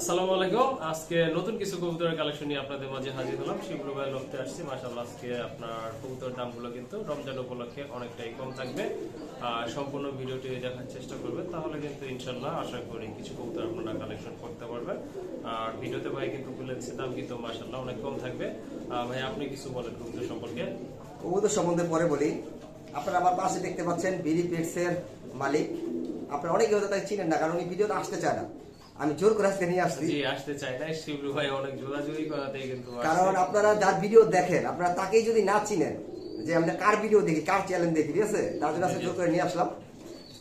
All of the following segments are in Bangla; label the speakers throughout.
Speaker 1: আসসালামু আলাইকুম। আজকে নতুন কিছু কবুতরের কালেকশন নিয়ে আপনাদের মাঝে হাজির হলাম। ভাই লফতে আসছি। মাশাআল্লাহ, আজকে আপনার দামগুলো কিন্তু রমজান উপলক্ষে অনেকটাই কম থাকবে। আর সম্পূর্ণ ভিডিওটি দেখার চেষ্টা করবেন, তাহলে কিন্তু ইনশাল্লাহ আশা করি কিছু কবুতর আপনারা কালেকশন করতে পারবেন। আর ভিডিওতে ভাই কিন্তু দাম কিন্তু মাশাআল্লাহ অনেক কম থাকবে। ভাই, আপনি কিছু বলেন কবুতর সম্পর্কে।
Speaker 2: কবুতর সম্বন্ধে পরে বলি, আপনারা আমার পাশে দেখতে পাচ্ছেন বিডি পেটসের মালিক। আপনারা অনেকে হয়তো তাই চিনেন না, কারণ উনি ভিডিওতে আসতে চায় না। আমি জোর করে আজকে নিয়ে আসছি।
Speaker 1: আসতে চাই না শিবরু ভাই অনেক জোরাজুরি কিন্তু
Speaker 2: কারণ আপনারা যার ভিডিও দেখেন আপনারা তাকেই যদি না চিনেন যে আমরা কার ভিডিও দেখি কার চ্যানেল দেখি ঠিক আছে? তার জন্য আজকে জোর করে নিয়ে আসলাম।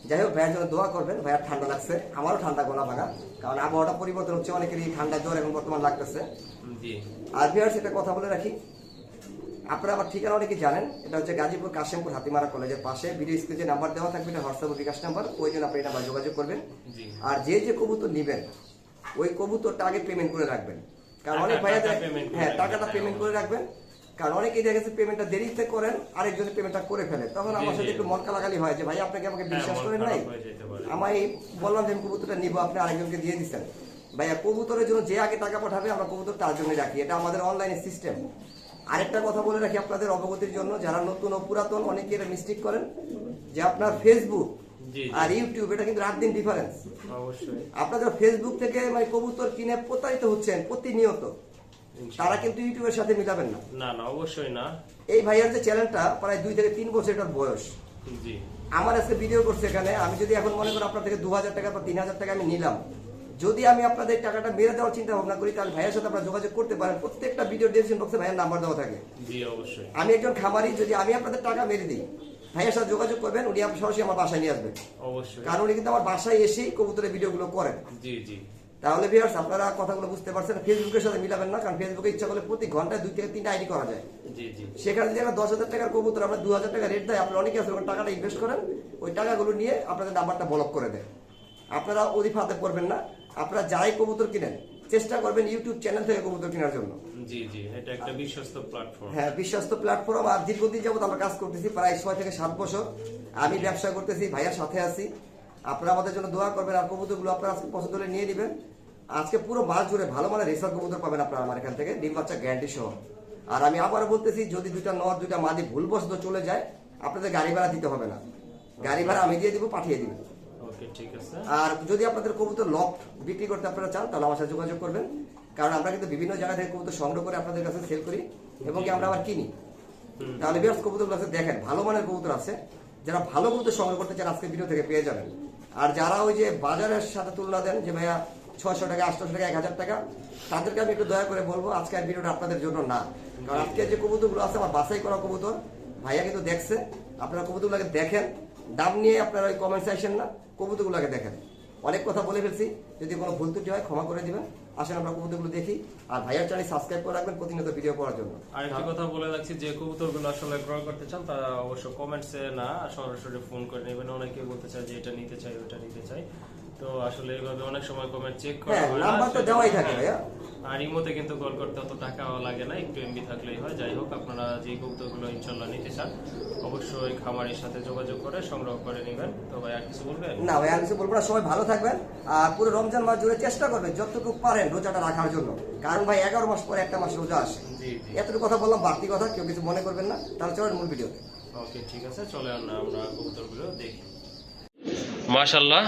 Speaker 2: যাই হোক ভাইয়ের জন্য দোয়া করবেন ভাইয়ার ঠান্ডা লাগছে আমারও ঠান্ডা গলা ভাঙা কারণ আবহাওয়াটা পরিবর্তন হচ্ছে অনেকেরই ঠান্ডা জ্বর এখন বর্তমান লাগতেছে। আর ভিউয়ার্স একটা কথা বলে রাখি আপনারা আমার ঠিকানা অনেকে জানেন এটা হচ্ছে গাজীপুর কাশিমপুর হাতিমারা কলেজের পাশে। ভিডিও স্ক্রিনে নাম্বার দেওয়া থাকবে এটা হোয়াটসঅ্যাপ বিকাশ নাম্বার ওই জন্য আপনি এটা যোগাযোগ করবেন। আর যে যে কবুতর নেবেন ওই কবুতরটা আগে পেমেন্ট করে রাখবেন। কারণ অনেক
Speaker 1: টাকা-
Speaker 2: ভাইয়া
Speaker 1: টাকা payment করে
Speaker 2: হ্যাঁ টাকাটা পেমেন্ট করে রাখবেন। কারণ অনেকেই দেখা গেছে পেমেন্টটা দেরিতে করেন আরেকজনের পেমেন্টটা করে ফেলে। তখন আমার সাথে একটু মন কালাকালি হয় যে ভাই আপনাকে আমাকে
Speaker 1: হ্যাঁ,
Speaker 2: বিশ্বাস করেন নাই?
Speaker 1: পারে।
Speaker 2: আমায় বললাম যে আমি কবুতরটা নিবো আপনি আরেকজনকে দিয়ে দিচ্ছেন। ভাইয়া কবুতরের জন্য যে আগে টাকা পাঠাবে আমরা কবুতর তার জন্য রাখি। এটা আমাদের অনলাইনে সিস্টেম আরেকটা কথা বলে রাখি আপনাদের অবগতির জন্য যারা নতুন ও পুরাতন অনেকে এটা মিস্টেক করেন যে আপনার ফেসবুক। আর ইউটিউব এটা কিন্তু রাত দিন ডিফারেন্স
Speaker 1: অবশ্যই।
Speaker 2: আপনাদের ফেসবুক থেকে মানে কবুতর কিনে প্রতারিত হচ্ছেন প্রতিনিয়ত তারা কিন্তু ইউটিউবের সাথে মিলাবেন না।
Speaker 1: না না অবশ্যই না।
Speaker 2: এই ভাইয়ার যে চ্যানেলটা প্রায় দুই থেকে তিন বছর এটার বয়স।
Speaker 1: জি।
Speaker 2: আমার আজকে ভিডিও করছে এখানে আমি যদি এখন মনে করি আপনার থেকে দু হাজার টাকা বা তিন হাজার টাকা আমি নিলাম যদি আমি আপনাদের টাকাটা মেরে দেওয়ার চিন্তা ভাবনা করি তাহলে ভাইয়ের সাথে আপনারা যোগাযোগ করতে পারেন। প্রত্যেকটা ভিডিও ডিসক্রিপশন বক্সে ভাইয়ের নাম্বার দেওয়া থাকে। আমি একজন খামারি যদি আমি আপনাদের টাকা মেরে দিই ভাইয়ের সাথে যোগাযোগ করবেন উনি সরাসরি আমার বাসায় নিয়ে আসবেন।
Speaker 1: অবশ্যই।
Speaker 2: কারণ উনি কিন্তু আমার বাসায় এসেই কবুতরের ভিডিওগুলো করেন।
Speaker 1: জি জি।
Speaker 2: তাহলে ভিউয়ার্স আপনারা কথাগুলো বুঝতে পারছেন ফেসবুকের সাথে মিলাবেন না কারণ ফেসবুকে ইচ্ছা করলে প্রতি ঘন্টায় দুই থেকে তিনটা আইডি করা যায়। সেখানে যদি আমরা দশ হাজার টাকার কবুতর আমরা দু হাজার টাকা রেট দেয় আপনারা অনেকে আছে টাকাটা ইনভেস্ট করেন ওই টাকাগুলো নিয়ে আপনাদের নাম্বারটা ব্লক করে দেয়। আপনারা অধিক হাতে করবেন না আপনারা যাই কবুতর কিনেন চেষ্টা করবেন ইউটিউব চ্যানেল থেকে কবুতর কেনার জন্য।
Speaker 1: জি জি এটা একটা বিশ্বস্ত প্ল্যাটফর্ম
Speaker 2: হ্যাঁ বিশ্বস্ত প্ল্যাটফর্ম আর দীর্ঘদিন যাবত আমরা কাজ করতেছি প্রায় ছয় থেকে সাত বছর। আমি ব্যবসা করতেছি ভাইয়ার সাথে আছি। আপনারা আমাদের জন্য দোয়া করবেন আর কবুতরগুলো আপনারা আজকে পছন্দ হলে নিয়ে নেবেন। আজকে পুরো মাস জুড়ে ভালো মানের রেসার কবুতর পাবেন আপনারা আমার এখান থেকে ডিম বাচ্চা গ্যারান্টি সহ। আর আমি আবার বলতেছি যদি দুইটা নর দুইটা মাদি ভুলবশত চলে যায় আপনাদের গাড়ি ভাড়া দিতে হবে না। গাড়ি ভাড়া আমি দিয়ে দিব পাঠিয়ে দিব আর যদি আপনাদের কবুতর লফট বিক্রি করতে আপনারা চান তাহলে আমার সাথে যোগাযোগ করবেন। কারণ আমরা কিন্তু বিভিন্ন জায়গা থেকে কবুতর সংগ্রহ করে আপনাদের কাছে সেল করি এবং কি আমরা আবার কিনি। তাহলে বিয়ার্স কবুতরগুলো আছে দেখেন ভালো মানের কবুতর আছে। যারা ভালো কবুতর সংগ্রহ করতে চান আজকে ভিডিও থেকে পেয়ে যাবেন। আর যারা ওই যে বাজারের সাথে তুলনা দেন যে ভাইয়া ছয়শো টাকা আটশো টাকা এক হাজার টাকা তাদেরকে আমি একটু দয়া করে বলব আজকে আর ভিডিওটা আপনাদের জন্য না। কারণ আজকে যে কবুতরগুলো আছে আমার বাছাই করা কবুতর ভাইয়া কিন্তু দেখছে। আপনারা কবুতরগুলোকে দেখেন। দাম নিয়ে আপনারা ওই কমেন্ট সেকশন না কবুতরগুলোকে দেখেন। অনেক কথা বলে ফেলছি যদি কোনো ভুল ত্রুটি হয় ক্ষমা করে দিবেন। আসেন আমরা কবুতরগুলো দেখি আর ভাইয়ার চ্যানেল সাবস্ক্রাইব করে রাখবেন প্রতিনিয়ত ভিডিও করার জন্য।
Speaker 1: আর একটা কথা বলে রাখছি যে কবুতরগুলো আসলে ক্রয় করতে চান তারা অবশ্য কমেন্টসে না সরাসরি ফোন করে নেবেন। অনেকে বলতে চায় যে এটা নিতে চাই ওটা নিতে চাই। তো আসলে এইভাবে অনেক সময় কমেন্ট চেক করা
Speaker 2: হ্যাঁ,
Speaker 1: হয়
Speaker 2: নাম্বার তো দেওয়াই থাকে ভাইয়া।
Speaker 1: আর ইমোতে কিন্তু কল করতে অত টাকাও লাগে না একটু এমবি থাকলেই হয়। যাই হোক আপনারা যে কবুতরগুলো ইনশাল্লাহ নিতে চান অবশ্যই খামারের সাথে যোগাযোগ করে সংগ্রহ করে নেবেন। তো ভাই আর কিছু বলবেন?
Speaker 2: না ভাই আর কিছু বলব না সবাই ভালো থাকবেন। আর পুরো রমজান মাস জুড়ে চেষ্টা করবেন যতটুকু পারেন রোজাটা রাখার জন্য। কারণ ভাই এগারো মাস পরে একটা মাস রোজা আসে।
Speaker 1: জি জি।
Speaker 2: এতটুকু কথা বললাম বাড়তি কথা কেউ কিছু মনে করবেন না। তাহলে চলেন মূল ভিডিওতে।
Speaker 1: ওকে ঠিক আছে চলে আমরা কবুতরগুলো দেখি। মাশাল্লাহ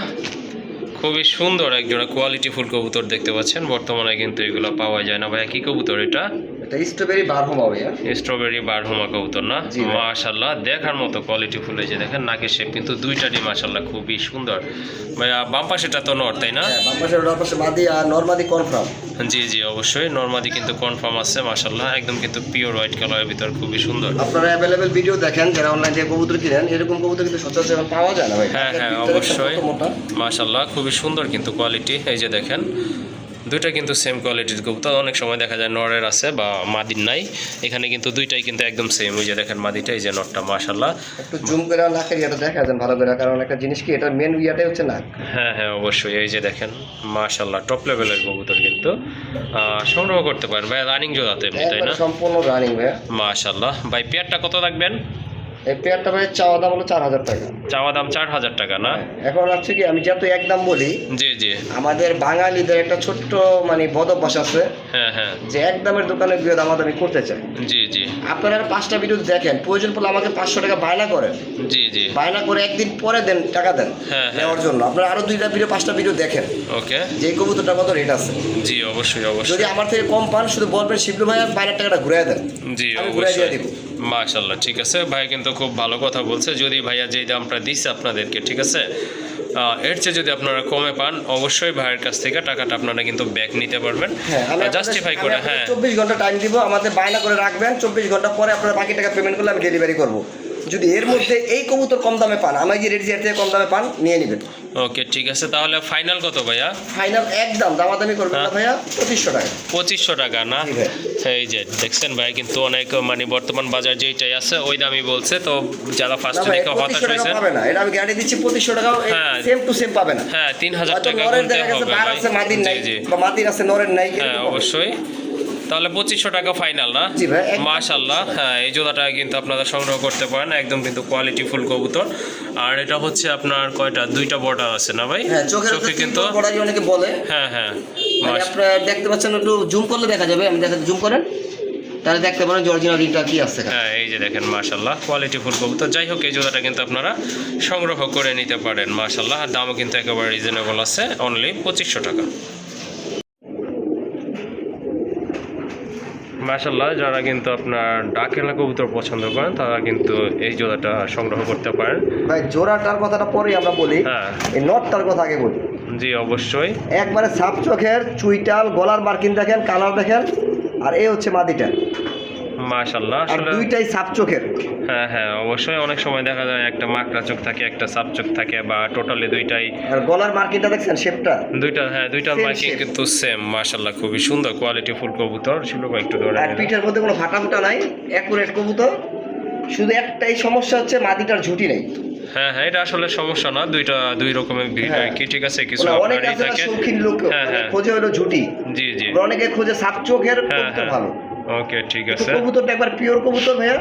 Speaker 1: খুবই সুন্দর একজোড়া কোয়ালিটি ফুল কবুতর দেখতে পাচ্ছেন। বর্তমানে কিন্তু এগুলো পাওয়া যায় না। ভাই কি কবুতর এটা?
Speaker 2: এটা স্ট্রবেরি বারহুমা ভাইয়া
Speaker 1: স্ট্রবেরি বারহুমা কবুতর না? মাশাল্লাহ দেখার মতো কোয়ালিটি ফুল যে দেখেন নাকের শেপ কিন্তু দুইটারই মাশাল্লাহ খুবই সুন্দর। ভাইয়া বাম পাশেটা তো নর তাই না?
Speaker 2: হ্যাঁ বাম পাশে ওটার পাশে মাদি আর নর্মাদি কনফার্ম
Speaker 1: জি জি অবশ্যই নর্মাদি কিন্তু কনফার্ম আছে মাশাল্লাহ একদম কিন্তু পিওর হোয়াইট কালারের ভিতর খুবই সুন্দর।
Speaker 2: আপনারা অ্যাভেলেবেল ভিডিও দেখেন যারা অনলাইন থেকে কবুতর কিনেন এরকম কবুতর কিন্তু সচরাচর এখন পাওয়া যায় না ভাই।
Speaker 1: হ্যাঁ হ্যাঁ অবশ্যই। মাশাল্লাহ খুবই সুন্দর কিন্তু কোয়ালিটি এই যে দেখেন। দুইটা কিন্তু সেম কোয়ালিটির কবুতর। অনেক সময় দেখা যায় নরের আছে বা মাদির নাই। এখানে কিন্তু দুইটাই কিন্তু একদম সেম ওই যে দেখেন মাদিটা এই যে নটটা মাশাল্লাহ
Speaker 2: একটু জুম করে নাকের ইয়েটা দেখা যান ভালো করে কারণ একটা জিনিস কি এটা মেন ইয়াটাই হচ্ছে নাক।
Speaker 1: হ্যাঁ হ্যাঁ অবশ্যই। এই যে দেখেন মাশাল্লাহ টপ লেভেলের কবুতর কিন্তু। সংগ্রহ করতে পারেন। ভাই রানিং জোড়াতে এমনি তাই না?
Speaker 2: সম্পূর্ণ রানিং ভাইয়া।
Speaker 1: মাশাল্লাহ ভাই পেয়ারটা কত রাখবেন?
Speaker 2: এই পেয়ারটা ভাই চাওয়া দাম হলো চার হাজার টাকা।
Speaker 1: চাওয়া দাম চার হাজার টাকা না?
Speaker 2: এখন হচ্ছে কি আমি যত একদম বলি
Speaker 1: জি জি।
Speaker 2: আমাদের বাঙালিদের একটা ছোট্ট মানে আছে
Speaker 1: হ্যাঁ হ্যাঁ।
Speaker 2: যে একদমের দোকানে গিয়ে দামাদামি করতে চায়
Speaker 1: জি জি।
Speaker 2: আপনারা পাঁচটা ভিডিও দেখেন প্রয়োজন পড়লে আমাকে পাঁচশো টাকা বায়না করেন।
Speaker 1: জি জি।
Speaker 2: বায়না করে একদিন পরে দেন টাকা দেন
Speaker 1: হ্যাঁ, হ্যাঁ।
Speaker 2: নেওয়ার জন্য। আপনারা আরও দুইটা ভিডিও পাঁচটা ভিডিও দেখেন।
Speaker 1: ওকে।
Speaker 2: যে কবুতরটা কত রেট আছে।
Speaker 1: জি অবশ্যই
Speaker 2: যদি আমার থেকে কম পান শুধু বলবেন শিবলু ভাই বাইরের টাকাটা ঘুরে দেন।
Speaker 1: জি
Speaker 2: আমি ঘুরে দিয়ে দিব।
Speaker 1: মাশাল্লাহ ঠিক আছে? ভাই কিন্তু খুব ভালো কথা বলছে। যদি ভাইয়া যেই দামটা দিচ্ছে আপনাদেরকে ঠিক আছে? এর চেয়ে যদি আপনারা কমে পান অবশ্যই ভাইয়ের কাছ থেকে টাকাটা আপনারা কিন্তু ব্যাক নিতে পারবেন।
Speaker 2: হ্যাঁ
Speaker 1: জাস্টিফাই করে হ্যাঁ।
Speaker 2: চব্বিশ ঘণ্টা টাইম দিব আমাদের বায়না করে রাখবেন। চব্বিশ ঘণ্টা পরে আপনার বাকি টাকা পেমেন্ট করলে আমি ডেলিভারি করব। যদি এর মধ্যে এই কবুতর কম দামে পান আমি যে রেডি থেকে কম দামে পান নিয়ে নেবেন।
Speaker 1: ওকে ঠিক আছে। তাহলে ফাইনাল কত ভাইয়া?
Speaker 2: ফাইনাল একদম। দামাদামি করবেন না
Speaker 1: হ্যাঁ।
Speaker 2: ভাইয়া পঁচিশশো টাকা।
Speaker 1: পঁচিশশো টাকা না? এই যে দেখছেন ভাই কিন্তু অনেক মানে বর্তমান বাজার যেইটাই আছে ওই দামই বলছে। তো যারা ফার্স্ট রেখে হতাশ
Speaker 2: টাকা পাবে না। এটা আমি গ্যারান্টি দিচ্ছি পঁচিশশো টাকাও
Speaker 1: হ্যাঁ।
Speaker 2: সেম টু সেম পাবে না।
Speaker 1: হ্যাঁ তিন হাজার
Speaker 2: হয়তো
Speaker 1: টাকা
Speaker 2: নরের
Speaker 1: গুনতে হবে ভাই।
Speaker 2: মাদির নাই বা মাদির আছে নরের নাই
Speaker 1: হ্যাঁ অবশ্যই। তাহলে পঁচিশশো টাকা ফাইনাল না? মাশাল্লাহ হ্যাঁ এই জোড়াটা কিন্তু আপনারা সংগ্রহ করতে পারেন একদম কিন্তু কোয়ালিটি ফুল কবুতর। আর এটা হচ্ছে আপনার কয়টা? দুইটা বর্ডার আছে না ভাই?
Speaker 2: হ্যাঁ
Speaker 1: চোখে কিন্তু
Speaker 2: অনেকে বলে।
Speaker 1: হ্যাঁ হ্যাঁ
Speaker 2: আপনারা দেখতে পাচ্ছেন একটু জুম করলে দেখা যাবে আমি দেখা জুম করেন। তাহলে দেখতে পারেন যে অরিজিনাল রিংটা কি আসছে
Speaker 1: হ্যাঁ এই যে দেখেন মাশাল্লাহ কোয়ালিটি ফুল কবুতর। যাই হোক এই জোড়াটা কিন্তু আপনারা সংগ্রহ করে নিতে পারেন মাশাল্লাহ আর দামও কিন্তু একেবারে রিজনেবল আছে অনলি পঁচিশশো টাকা। মাশাল্লাহ যারা কিন্তু আপনার ডাকেলা কবুতর পছন্দ করেন তারা কিন্তু এই জোড়াটা সংগ্রহ করতে পারেন।
Speaker 2: ভাই জোড়াটার কথাটা পরেই আমরা বলি
Speaker 1: হ্যাঁ।
Speaker 2: এই নটটার কথা আগে বলি।
Speaker 1: জি অবশ্যই।
Speaker 2: একবারে সাপ চোখের চুইটাল গলার মার্কিন দেখেন কালার দেখেন আর এই হচ্ছে মাদিটা
Speaker 1: মাশাল্লাহ আসলে
Speaker 2: দুইটাই সাপ চোখের।
Speaker 1: হ্যাঁ হ্যাঁ অবশ্যই অনেক সময় দেখা যায় একটা মাকড়া চোখ থাকে একটা সাপ চোখ থাকে বা টোটালি দুইটাই
Speaker 2: আর গলার মার্কিনটা দেখছেন শেপটা?
Speaker 1: দুইটা হ্যাঁ দুইটার মার্কিং কিন্তু সেম মাশাল্লাহ খুবই সুন্দর কোয়ালিটি ফুল কবুতর ছিল একটু ধরে
Speaker 2: আর পিঠের মধ্যে কোনো ফাটা ফুটা নাই অ্যাকুরেট কবুতর। শুধু একটাই সমস্যা হচ্ছে মাদিটার ঝুটি নেই।
Speaker 1: হ্যাঁ হ্যাঁ এটা আসলে সমস্যা না দুইটা দুই রকমের ভিড়
Speaker 2: হ্যাঁ।
Speaker 1: কি ঠিক আছে কিছু
Speaker 2: মানে অনেক
Speaker 1: আপনারই থাকে।
Speaker 2: শৌখিন লোক
Speaker 1: হ্যাঁ হ্যাঁ।
Speaker 2: খোঁজে হলো ঝুটি।
Speaker 1: জি জি।
Speaker 2: অনেকে খোঁজে সাপ চোখের ভালো।
Speaker 1: ওকে ঠিক আছে।
Speaker 2: কবুতরটা একবার পিওর কবুতর ভাইয়া।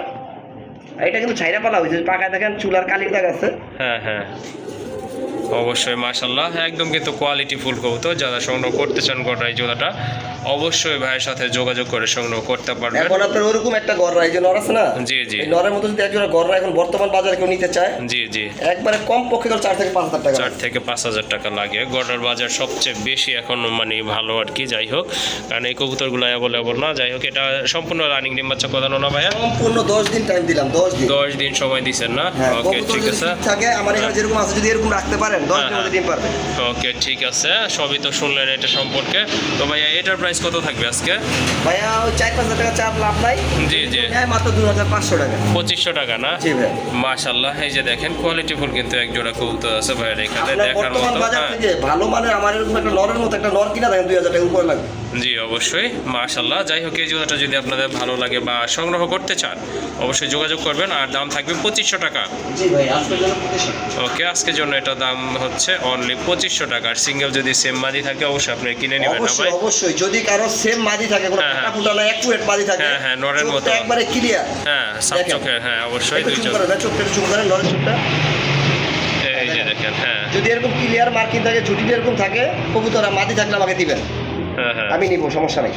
Speaker 2: এটা কিন্তু ছাইরা পালা হয়েছে পাকায় দেখেন চুলার কালি দাগ আছে
Speaker 1: হ্যাঁ হ্যাঁ। অবশ্যই মাশাল্লাহ একদম কিন্তু কোয়ালিটি ফুল কবুতর যারা সংগ্রহ করতে চান গোটাই জোড়াটা অবশ্যই ভাইয়ের সাথে যোগাযোগ করে সংগ্রহ করতে পারবেন।
Speaker 2: এখন আপনার ওরকম একটা গররা এই যে নর আছে না?
Speaker 1: জি জি।
Speaker 2: নরের মতো যদি একজন গররা এখন বর্তমান বাজারে কেউ নিতে চায়
Speaker 1: জি জি।
Speaker 2: একবারে কম পক্ষে করে চার থেকে পাঁচ হাজার টাকা
Speaker 1: চার থেকে পাঁচ হাজার টাকা লাগে। গড়ার বাজার সবচেয়ে বেশি এখন মানে ভালো আর কি যাই হোক। কারণ এই কবুতরগুলো অ্যাভেলেবল না যাই হোক এটা সম্পূর্ণ রানিং ডিম বাচ্চা করানো না ভাইয়া?
Speaker 2: সম্পূর্ণ দশ দিন টাইম দিলাম দশ দিন।
Speaker 1: দশ দিন সময় দিচ্ছেন না?
Speaker 2: হ্যাঁ
Speaker 1: ওকে ঠিক আছে।
Speaker 2: থাকে আমার এখানে যেরকম আছে যদি এরকম রাখতে পারেন দশ দিন ডিম পারবে।
Speaker 1: ওকে ঠিক আছে। সবই তো শুনলেন এটা সম্পর্কে। তো ভাইয়া এটার প্রাইস কত থাকবে আজকে?
Speaker 2: ভাইয়া ওই চার পাঁচ হাজার টাকা চাপ লাভ নাই।
Speaker 1: জি জি।
Speaker 2: হ্যাঁ মাত্র দু হাজার পাঁচশো টাকা।
Speaker 1: পঁচিশশো টাকা না?
Speaker 2: জি ভাই
Speaker 1: মাশাল্লাহ এই যে দেখেন কোয়ালিটি ফুল কিন্তু এক জোড়া কবুতর আছে ভাইয়ের এখানে দেখার মতো হ্যাঁ।
Speaker 2: ভালো মানে আমার এরকম একটা লরের মতো একটা লর কিনা দেখেন দুই হাজার টাকা উপরে লাগবে।
Speaker 1: জি অবশ্যই। মাশাল্লাহ যাই হোক এই জুতাটা যদি আপনাদের ভালো লাগে বা সংগ্রহ করতে চান অবশ্যই যোগাযোগ করবেন। আর দাম থাকবে পঁচিশশো টাকা। ওকে আজকের জন্য এটা দাম হচ্ছে অনলি পঁচিশশো টাকা। আর সিঙ্গেল যদি সেম মাদি থাকে অবশ্যই আপনি কিনে নেবেন
Speaker 2: অবশ্যই অবশ্যই। যদি কারও সেম মাদি থাকে কোনো
Speaker 1: হ্যাঁ।
Speaker 2: ফুটা না অ্যাকুরেট মাদি থাকে
Speaker 1: হ্যাঁ, হ্যাঁ, নরের মতো।
Speaker 2: একবারে ক্লিয়ার
Speaker 1: হ্যাঁ
Speaker 2: দেখেন।
Speaker 1: চোখে হ্যাঁ অবশ্যই দুই চোখ।
Speaker 2: চোখটা একটু চুপ করেন নরের চোখটা।
Speaker 1: এই যে দেখেন হ্যাঁ।
Speaker 2: যদি এরকম ক্লিয়ার মার্কিং থাকে ঝুটিটা এরকম থাকে কবুতর মাদি থাকলে আমাকে দিবেন। আমি নিব সমস্যা নেই।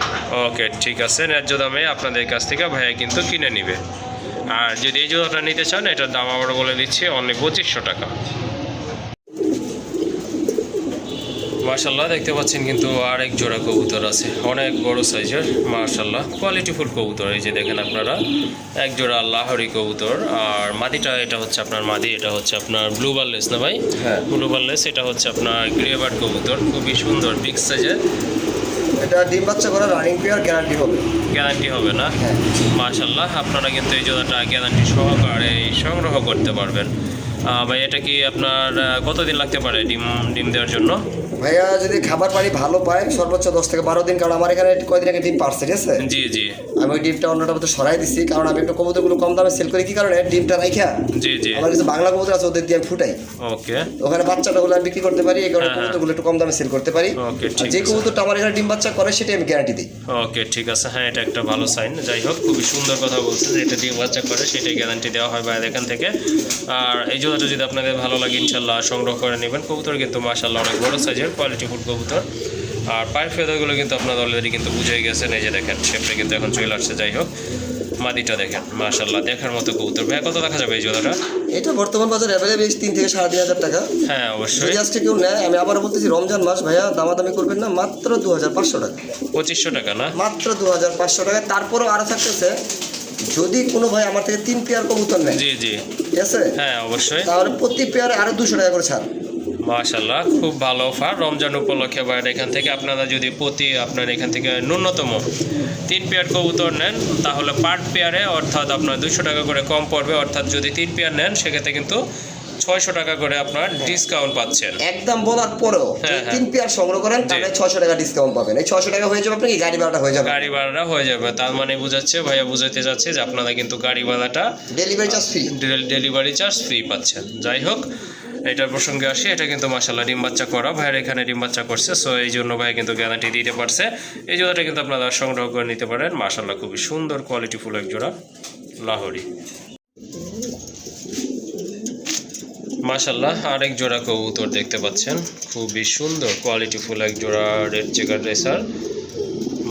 Speaker 1: ওকে ঠিক আছে ন্যায্য দামে আপনাদের কাছ থেকে ভাইয়া কিন্তু কিনে নিবে। আর যদি এই জুতাটা নিতে চান এটার দাম আবার বলে দিচ্ছি অনলি পঁচিশশো টাকা। মার্শাল্লাহ দেখতে পাচ্ছেন কিন্তু আরেক জোড়া কবুতর আছে। অনেক বড় সাইজের মার্শাল্লাহ কোয়ালিটিফুল কবুতর। এই যে দেখেন আপনারা এক জোড়া লাহরি কবুতর। আর মাদিটা এটা হচ্ছে আপনার মাদি এটা হচ্ছে আপনার ব্লু বার্লেস না ভাই?
Speaker 2: হ্যাঁ।
Speaker 1: ব্লু বার্লেস এটা হচ্ছে আপনার গ্রেবার্ড কবুতর। খুবই সুন্দর বিগ সাইজের
Speaker 2: এটা ডিম বাচ্চা করা রানিং পেয়ার গ্যারান্টি হবে।
Speaker 1: গ্যারান্টি হবে না?
Speaker 2: হ্যাঁ।
Speaker 1: মাশাল্লাহ আপনারা কিন্তু এই জোড়াটা গ্যারান্টি সহকারে সংগ্রহ করতে পারবেন। ভাই এটা কি আপনার কতদিন লাগতে পারে ডিম ডিম দেওয়ার জন্য?
Speaker 2: ভাইয়া যদি খাবার পানি ভালো পায় সর্বোচ্চ দশ থেকে বারো দিন কারণ আমার এখানে কয়দিন আগে ডিম পারছে ঠিক আছে?
Speaker 1: জি জি।
Speaker 2: আমি ওই ডিমটা অন্যটা মতো সরাই দিচ্ছি কারণ আমি একটু কবুতরগুলো কম দামে সেল করি কি কারণে? ডিমটা রাইখা।
Speaker 1: জি জি।
Speaker 2: আমার কিছু বাংলা কবুতর আছে ওদের দিয়ে আমি ফুটাই।
Speaker 1: ওকে।
Speaker 2: ওখানে বাচ্চাটা হলে আমি বিক্রি করতে পারি এই কারণে
Speaker 1: হ্যাঁ, হ্যাঁ।
Speaker 2: কবুতরগুলো একটু কম দামে সেল করতে পারি। আর যে কবুতরটা আমার এখানে ডিম বাচ্চা করে সেটাই আমি গ্যারান্টি দিই।
Speaker 1: ওকে ঠিক আছে। হ্যাঁ এটা একটা ভালো সাইন যাই হোক খুবই সুন্দর কথা বলছে যে এটা দিয়ে বাচ্চা করে সেটাই গ্যারান্টি দেওয়া হয় বাইরে এখান থেকে। আর এই জোড়াটা যদি আপনাদের ভালো লাগে ইনশাল্লাহ সংগ্রহ করে নেবেন। কবুতর কিন্তু মাশাল্লাহ অনেক বড় সাইজের কোয়ালিটি ফুড কবুতর। আর পায়ের ফেদারগুলো কিন্তু আপনারা অলরেডি কিন্তু বুঝে গেছেন এই যে দেখেন শেপটা কিন্তু এখন চলে আসছে যাই হোক মাদিটা দেখেন মাশাল্লাহ দেখার মতো কবুতর। ভাই কত দেখা যাবে এই জোড়াটা?
Speaker 2: এটা বর্তমান বাজার অ্যাভেলেবেল তিন থেকে সাড়ে তিন হাজার টাকা।
Speaker 1: হ্যাঁ অবশ্যই।
Speaker 2: যদি আজকে কেউ নেয় আমি আবার বলতেছি রমজান মাস ভাইয়া দামাদামি করবেন না মাত্র দু হাজার পাঁচশো টাকা।
Speaker 1: পঁচিশশো টাকা না?
Speaker 2: মাত্র দু হাজার পাঁচশো টাকা। তারপরেও আরও থাকতেছে যদি কোনো ভাই আমার থেকে তিন পেয়ার কবুতর নেয়
Speaker 1: জি জি।
Speaker 2: ঠিক আছে?
Speaker 1: হ্যাঁ অবশ্যই।
Speaker 2: তাহলে প্রতি পেয়ারে আরও দুশো টাকা করে ছাড়।
Speaker 1: মাশাল্লাহ খুব ভালো অফার রমজান উপলক্ষে বাইরে এখান থেকে আপনারা যদি প্রতি আপনার এখান থেকে ন্যূনতম তিন পেয়ার কবুতর নেন তাহলে পার পেয়ারে অর্থাৎ আপনার দুশো টাকা করে কম পড়বে। অর্থাৎ যদি তিন পেয়ার নেন সেক্ষেত্রে কিন্তু ছয়শো টাকা করে আপনার ডিসকাউন্ট পাচ্ছেন।
Speaker 2: একদম বলার পরেও
Speaker 1: হ্যাঁ, হ্যাঁ।
Speaker 2: তিন পেয়ার সংগ্রহ করেন তাহলে ছশো টাকা ডিসকাউন্ট পাবেন। এই ছশো টাকা হয়ে যাবে আপনার গাড়ি ভাড়াটা হয়ে যাবে।
Speaker 1: গাড়ি ভাড়াটা হয়ে যাবে। তার মানে বুঝাচ্ছে ভাইয়া বুঝাতে যাচ্ছে যে আপনারা কিন্তু গাড়ি ভাড়াটা
Speaker 2: delivery charge free
Speaker 1: delivery charge free পাচ্ছেন। যাই হোক এটার প্রসঙ্গে আসি, এটা কিন্তু মাসাল্লাহ ডিম বাচ্চা করা। ভাইয়ের এখানে ডিম বাচ্চা করছে সো এই জন্য ভাই কিন্তু গ্যারান্টি দিতে পারছে। এই জোড়াটা কিন্তু আপনারা সংগ্রহ করে নিতে পারেন। মাসাল্লাহ খুবই সুন্দর কোয়ালিটি ফুল এক জোড়া, লাহোরি। মাশাল্লাহ আরেক জোড়া কবুতর দেখতে পাচ্ছেন। খুবই সুন্দর কোয়ালিটি ফুল এক জোড়া রেড চেকার রেসার।